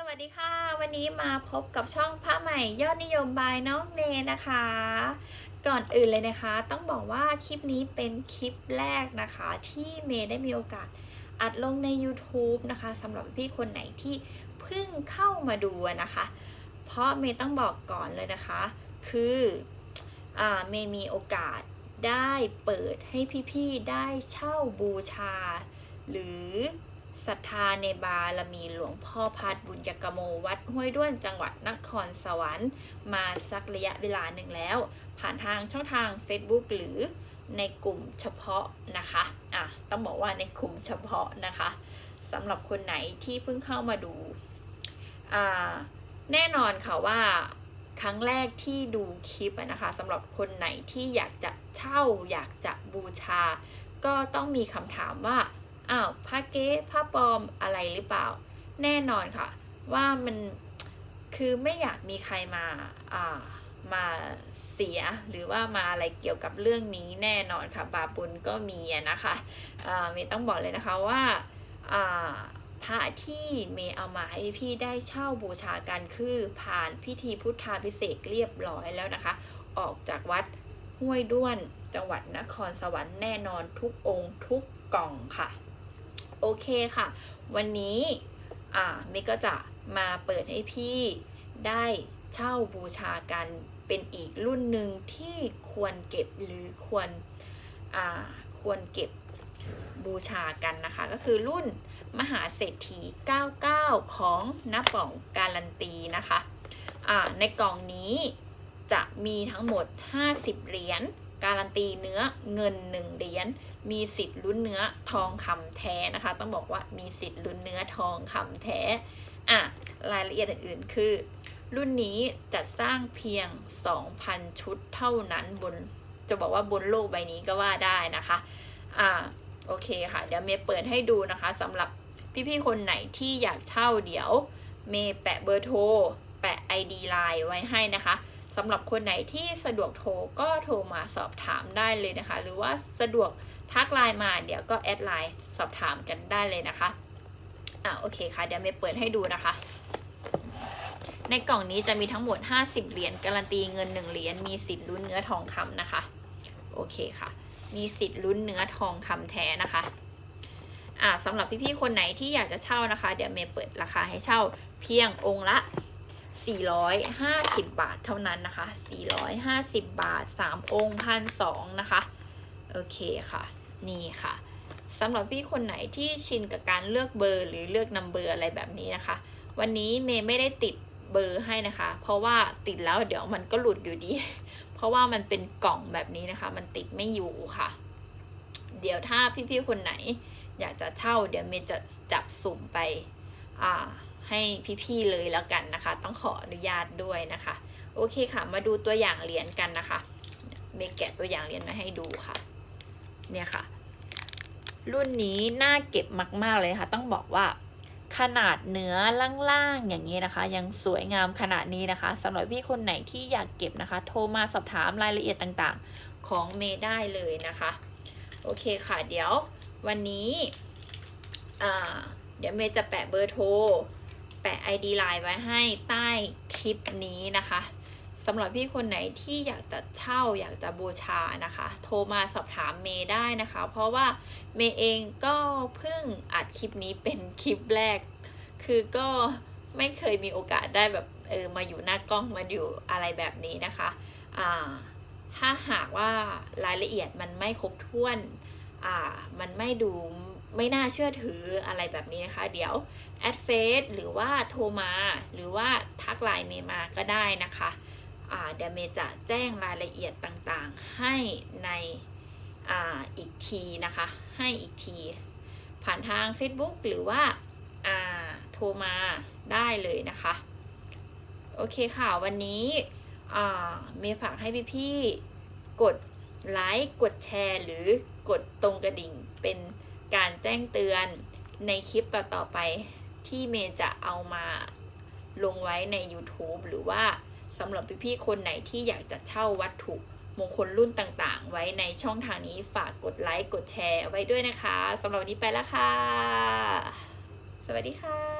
สวัสดีค่ะ วันนี้มาพบกับช่องพระใหม่ยอดนิยมบายน้องเนนะคะ ก่อนอื่นเลยนะคะ ต้องบอกว่าคลิปนี้เป็นคลิปแรกนะคะ ที่เมย์ได้มีโอกาสอัดลงใน YouTube นะคะสำหรับพี่คนไหนที่เพิ่งเข้ามาดูนะคะ เพราะเมย์ต้องบอกก่อนเลยนะคะ คืออ่เมย์มีโอกาสได้เปิดให้พี่ๆได้เช่าบูชา หรือ ศรัทธาในบารมีหลวงพ่อพัดบุญยกโมวัดห้วยด้วนจังหวัดนครสวรรค์ มาสักระยะเวลาหนึ่งแล้ว ผ่านทางช่องทาง Facebook หรือในกลุ่มเฉพาะนะคะอะต้องบอกว่าในกลุ่มเฉพาะนะคะสำหรับคนไหนที่เพิ่งเข้ามาดูอ่าแน่นอนค่ะว่าครั้งแรกที่ดูคลิปนะคะสำหรับคนไหนที่อยากจะเช่าอยากจะบูชา ก็ต้องมีคำถามว่า อ้าวผ้าเก๊ผ้าปลอมอะไรหรือเปล่า แน่นอนค่ะ ว่ามันคือไม่อยากมีใครมาอ่ามาเสียหรือว่ามาอะไรเกี่ยวกับเรื่องนี้แน่นอนค่ะบาปบุญก็มีนะคะอ่าเมย์ต้องบอกเลยนะคะว่าอ่าพระที่เมย์เอามาให้พี่ได้เช่าบูชากันคือผ่านพิธีพุทธาพิเศษเรียบร้อยแล้วนะคะ ออกจากวัดห้วยด้วนจังหวัดนครสวรรค์แน่นอนทุกองค์ทุกกล่องค่ะ โอเคค่ะ วันนี้อ่าเมย์ก็จะมาเปิดให้พี่ได้เช่าบูชากันเป็นอีกรุ่นหนึ่งที่ควรเก็บหรือควรอ่าควรเก็บบูชากันนะคะ ก็คือรุ่นมหาเศรษฐี 99 ของน้าป่องการันตีนะคะอ่าในกล่องนี้จะมีทั้งหมด 50 เหรียญ การันตีเนื้อเงิน1เหรียญมีสิทธิ์ลุ้นเนื้อทองคำแท้นะคะ ต้องบอกว่ามีสิทธิ์ลุ้นเนื้อทองคำแท้อะรายละเอียดอื่นๆคือ รุ่นนี้จัดสร้างเพียง 2,000 ชุดเท่านั้นบนจะบอกว่าบนโลกใบนี้ก็ว่าได้นะคะอ่าโอเคค่ะ เดี๋ยวเมย์เปิดให้ดูนะคะสำหรับพี่ๆคนไหนที่อยากเช่าเดี๋ยว เมย์แปะเบอร์โทรแปะ ID ไลน์ไว้ให้นะคะ สำหรับคนไหนที่สะดวกโทรก็โทรมาสอบถามได้เลยนะคะ หรือว่าสะดวกทักไลน์มาเดี๋ยวก็แอดไลน์สอบถามกันได้เลยนะคะอะโอเคค่ะ เดี๋ยวเมย์เปิดให้ดูนะคะ ในกล่องนี้จะมีทั้งหมด 50 เหรียญการันตีเงิน 1 เหรียญมีสิทธิ์ลุ้นเนื้อทองคำนะคะ โอเคค่ะ มีสิทธิ์ลุ้นเนื้อทองคำแท้นะคะอ่าสำหรับพี่ๆคนไหนที่อยากจะเช่านะคะ เดี๋ยวเมย์เปิดราคาให้เช่าเพียงองค์ละ 450 บาทเท่านั้นนะคะ 450 บาท 3 องค์พันสองนะคะ โอเคค่ะ นี่ค่ะสำหรับพี่คนไหนที่ชินกับการเลือกเบอร์หรือเลือกนัมเบอร์อะไรแบบนี้นะคะ วันนี้เมย์ไม่ได้ติดเบอร์ให้นะคะ เพราะว่าติดแล้วเดี๋ยวมันก็หลุดอยู่ดี เพราะว่ามันเป็นกล่องแบบนี้นะคะ มันติดไม่อยู่ค่ะ เดี๋ยวถ้าพี่ๆคนไหน อยากจะเช่า เดี๋ยวเมย์จะจับสุ่มไป อ่า ให้พี่ๆเลยแล้วกันนะคะ ต้องขออนุญาตด้วยนะคะ โอเคค่ะ มาดูตัวอย่างเหรียญกันนะคะเมย์แกะตัวอย่างเหรียญมาให้ดูค่ะ เนี่ยค่ะ รุ่นนี้น่าเก็บมาก ๆ เลยค่ะ ต้องบอกว่าขนาดเนื้อล่างๆอย่างนี้นะคะ ยังสวยงามขนาดนี้นะคะสำหรับพี่คนไหนที่อยากเก็บนะคะ โทรมาสอบถามรายละเอียดต่างๆของเมย์ได้เลยนะคะ โอเคค่ะเดี๋ยววันนี้อ่าเดี๋ยวเมย์จะแปะเบอร์โทร ปะ ID ไลน์ไว้ให้ใต้คลิปนี้นะคะสำหรับพี่คนไหนที่อยากจะเช่าอยากจะบูชานะคะ โทรมาสอบถามเมย์ได้นะคะ เพราะว่าเมย์เองก็เพิ่งอัดคลิปนี้เป็นคลิปแรก คือก็ไม่เคยมีโอกาสได้แบบเออมาอยู่หน้ากล้องมาอยู่อะไรแบบนี้นะคะอ่าถ้าหากว่ารายละเอียดมันไม่ครบถ้วนอ่ามันไม่ดู ไม่น่าเชื่อถืออะไรแบบนี้นะคะ เดี๋ยวแอดเฟซหรือว่าโทรมา หรือว่าทักไลน์เมย์มาก็ได้นะคะอ่าเดี๋ยวเมย์จะแจ้งรายละเอียดต่างๆ ให้ในอ่าอีกทีนะคะ ให้อีกที ผ่านทาง Facebook หรือว่าอ่าโทรมาได้เลยนะคะ โอเคค่ะ วันนี้อ่าเมย์ฝากให้พี่ๆกดไลค์ กดแชร์ หรือกดตรงกระดิ่งเป็น การแจ้งเตือนในคลิปต่อๆไปที่เมย์จะเอามาลงไว้ใน YouTube หรือว่าสำหรับพี่ๆคนไหนที่อยากจะเช่าวัตถุมงคลรุ่นต่างๆ ไว้ในช่องทางนี้ฝากกดไลค์ กดแชร์ไว้ด้วยนะคะสำหรับวันนี้ไปแล้วค่ะ สวัสดีค่ะ